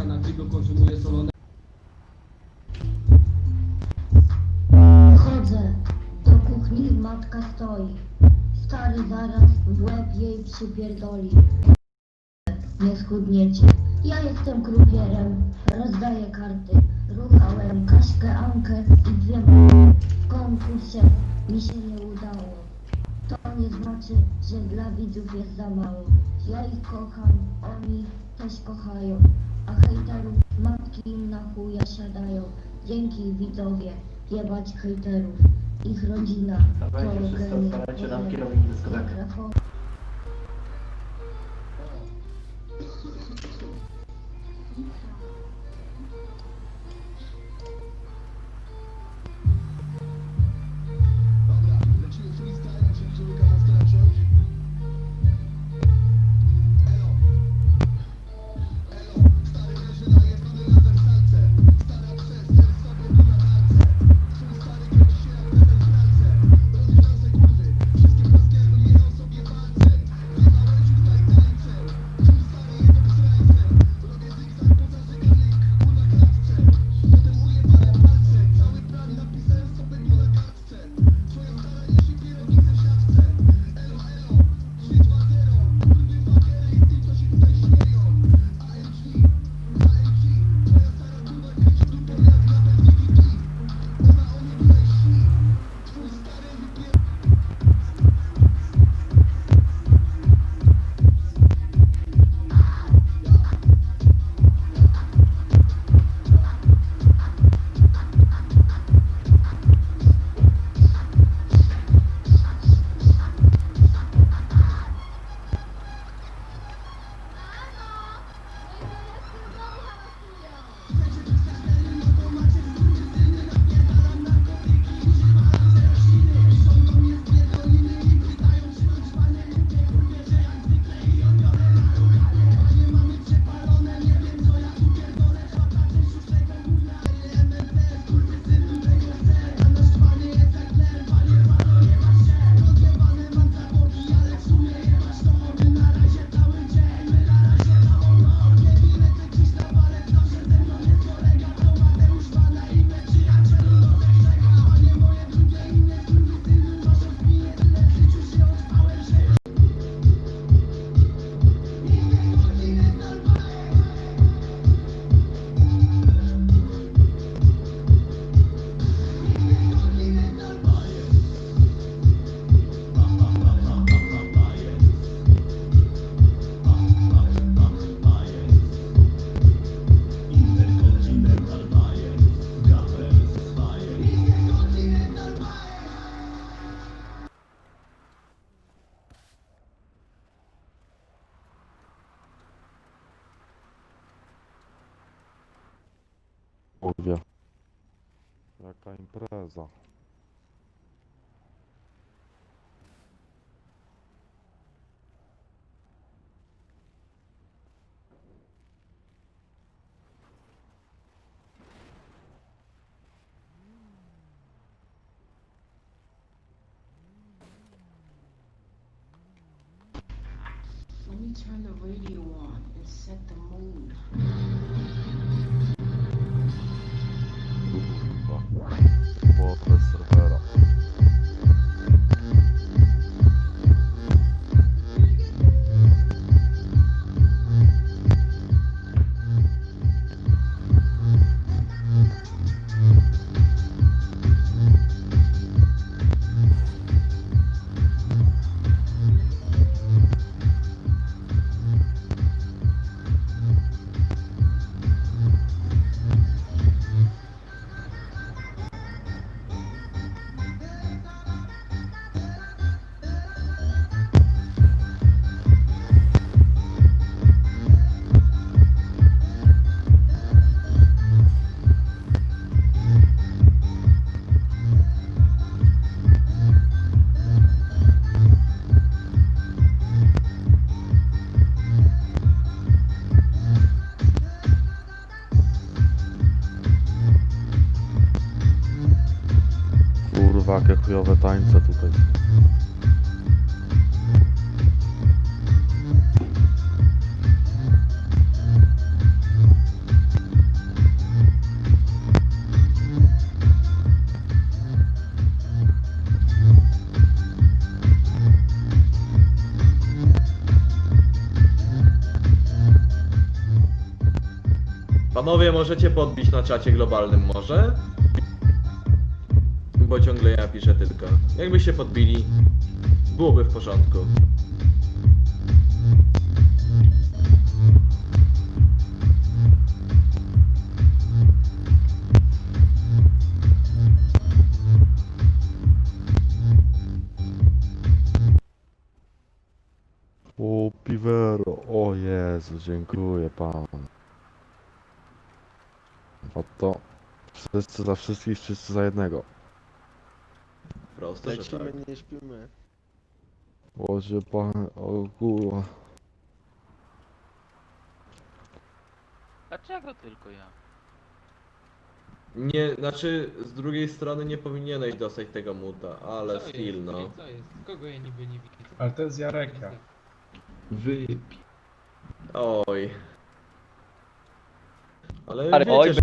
Grilu konsumuje solone Chodzę do kuchni, matka stoi. Stary zaraz w łeb jej przypierdoli. Nie schudniecie. Ja jestem krupierem, rozdaję karty. Ruchałem Kaśkę, Ankę i dwie W konkursie mi się nie udało. To nie znaczy, że dla widzów jest za mało. Ja ich kocham, oni też kochają. A hejterów matki im na chuja siadają. Dzięki widzowie, jebać hejterów. Ich rodzina, Dawajcie wszyscy, otwierajcie poziomy, lampki, impreza. Let me turn the radio on and set the mood. Kurwa. końca tutaj. Panowie, możecie podbić na czacie globalnym może? Bo ciągle ja piszę tylko. Jakbyście podbili, byłoby w porządku. O, Pivero. O Jezu, dziękuję panu. A to wszyscy za wszystkich, wszyscy za jednego. Proste, że tak. Lecimy, nie śpimy. Boże pan, o kurwa. Dlaczego tylko ja? Nie, znaczy z drugiej strony nie powinieneś dostać tego muta, ale Co still jest? no. Ej, Co jest? Kogo ja niby nie widzę? Ale to jest Jareka. Wypi. Oj. Ale Ale wiecie, oj, że...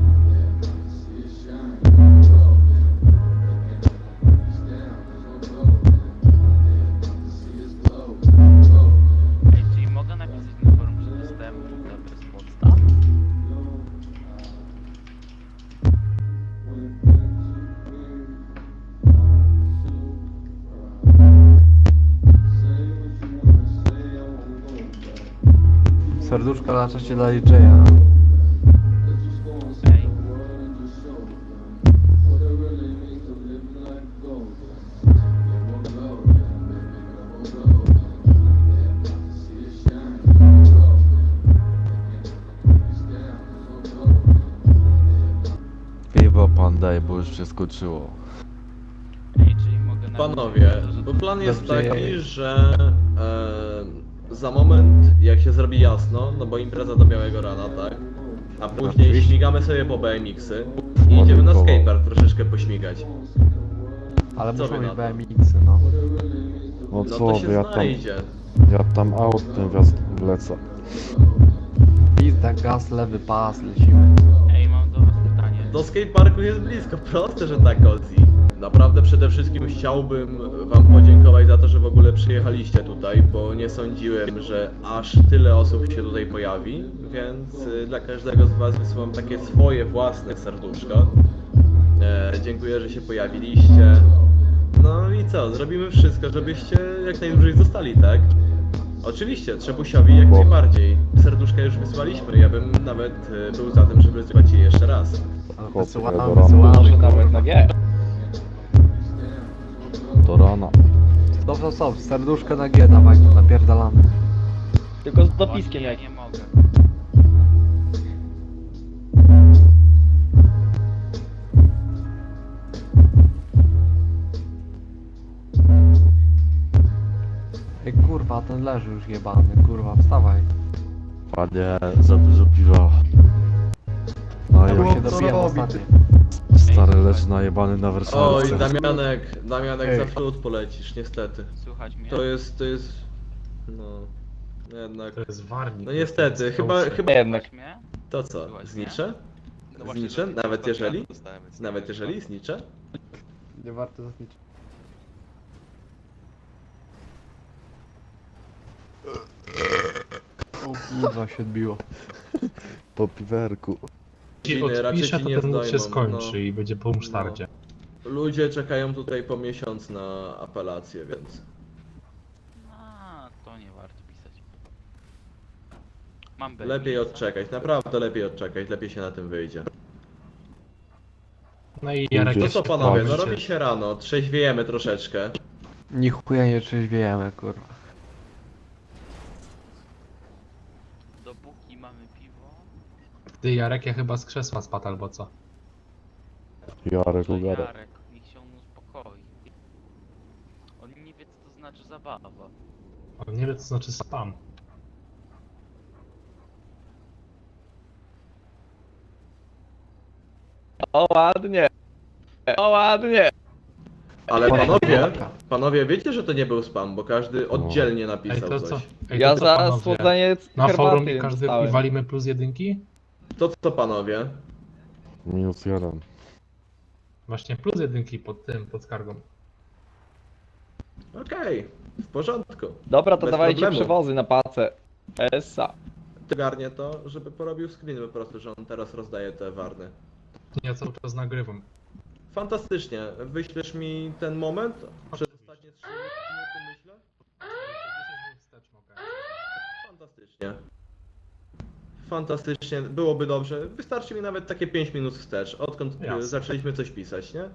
Serduszko na czacie dla DJ-a. Ej, Piwo pan daj, bo już przeskoczyło. ej, czyli mogę napisać Panowie, bo plan jest Dobrze, taki, że e, za moment, jak się zrobi jasno, no bo impreza do białego rana, tak? A później Oczywiście. śmigamy sobie po BMX-y i idziemy na skatepark troszeczkę pośmigać. Ale Co muszą wy mieć na to? BMX-y, no. No No co to wy, się ja tam, znajdzie. ja tam autem wiaz lecę. Pizda, gaz, lewy pas, lecimy. Ej, mam do was pytanie. Do skateparku jest blisko, proste, że tak, Ozzy. Naprawdę przede wszystkim chciałbym wam podziękować za to, że w ogóle przyjechaliście tutaj, bo nie sądziłem, że aż tyle osób się tutaj pojawi, więc y, dla każdego z was wysyłam takie swoje własne serduszko. E, dziękuję, że się pojawiliście. No i co, zrobimy wszystko, żebyście jak najdłużej zostali, tak? Oczywiście, Trzebusiowi jak najbardziej. Serduszka już wysłaliśmy, ja bym nawet y, był za tym, żeby wysłać je jeszcze raz. Wysyłamy, wysyłamy. nawet na G. Do rana. Stop, stop, stop, serduszko na G, dawaj, napierdalamy. Tylko z dopiskiem ja jak. nie mogę. Ej, kurwa, ten leży już jebany, kurwa, wstawaj. Panie, za dużo piwa. No Ja i bo się dopiłem ostatnio. Stary leży najebany na Oj. Damianek, Damianek Ej. za flut polecisz, niestety. Słuchać mnie? To jest, to jest... No... Jednak... To jest warnik. No niestety, chyba, chyba... Jednak. mnie? To co, Słuchać mnie? znicze? Znicze? Nawet jeżeli? Nawet jeżeli znicze? Nie warto zasnić. O kurwa, się odbiło. Po piwerku. Raczej odpisze, ci to nie ten lód się zdejmą, skończy no. i będzie po musztardzie. Ludzie czekają tutaj po miesiąc na apelację, więc... A, to nie warto pisać. Mam. Lepiej odczekać, naprawdę lepiej odczekać, lepiej się na tym wyjdzie. No i Jarek No co panowie, no robi się rano, trzeźwiejemy troszeczkę. Ni chuja nie trzeźwiejemy, kurwa. Ty Jarek, ja chyba z krzesła spadł albo co? Jarek to. Jarek, niech się on uspokoi. On nie wie co to znaczy zabawa. On nie wie co znaczy spam. O ładnie. O ładnie. Ale panowie, panowie wiecie, że to nie był spam, bo każdy oddzielnie Ej, napisał to co? coś. Ej, Ja to co, za panowie? słodzenie Na forum i każdy i dostałem. walimy plus jedynki? To co panowie? Minus jeden. Właśnie plus jedynki pod tym, pod skargą. Okej, w porządku. Dobra, to Bez dawajcie problemu. przewozy na pacę. Esa. Garnie to, żeby porobił screen po prostu, że on teraz rozdaje te warny. Ja cały czas nagrywam. Fantastycznie. Wyślesz mi ten moment? Przez ostatnie 3 minuty myślę? 10 minut wstecz mogę. Fantastycznie. Fantastycznie, byłoby dobrze. Wystarczy mi nawet takie 5 minut wstecz, odkąd e, Jasne. zaczęliśmy coś pisać, nie?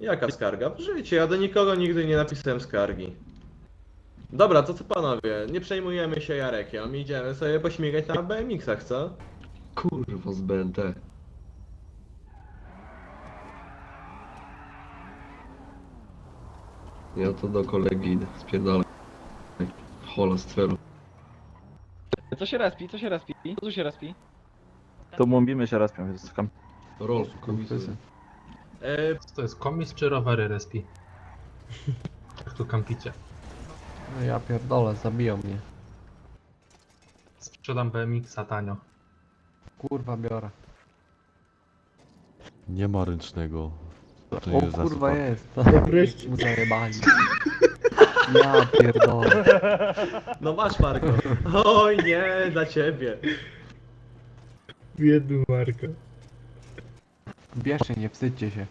Jaka skarga? W życiu, ja do nikogo nigdy nie napisałem skargi. Dobra, to co panowie, nie przejmujemy się Jarekiem, idziemy sobie pośmigać na BMX-ach, co? Kurwa z BNT. Ja to do kolegi idę, spierdalaj. Hola z. Co się respi, co się respi? Co tu się respi? To mówimy się raz, więc skam. Rolf, komisy. E, Co to jest, komis czy rowery respi? Jak tu kampicie? No ja pierdolę, zabiją mnie. Sprzedam BMX-a tanio. Kurwa biorę. Nie ma ręcznego. To O jest kurwa zasypa. jest. Mu zajebali. Ja pierdolę. no masz Marko. Oj nie, dla ciebie. Biedny Marko. Bierzcie, nie wstydźcie się.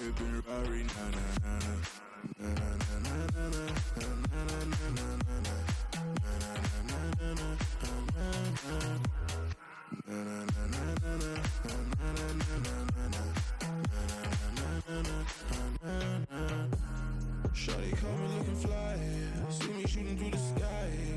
Na, na na na na na na. Na na na na na na, na na na. Na na na na na na, na na na na na na. Shawty caught looking fly, see me shooting through the sky.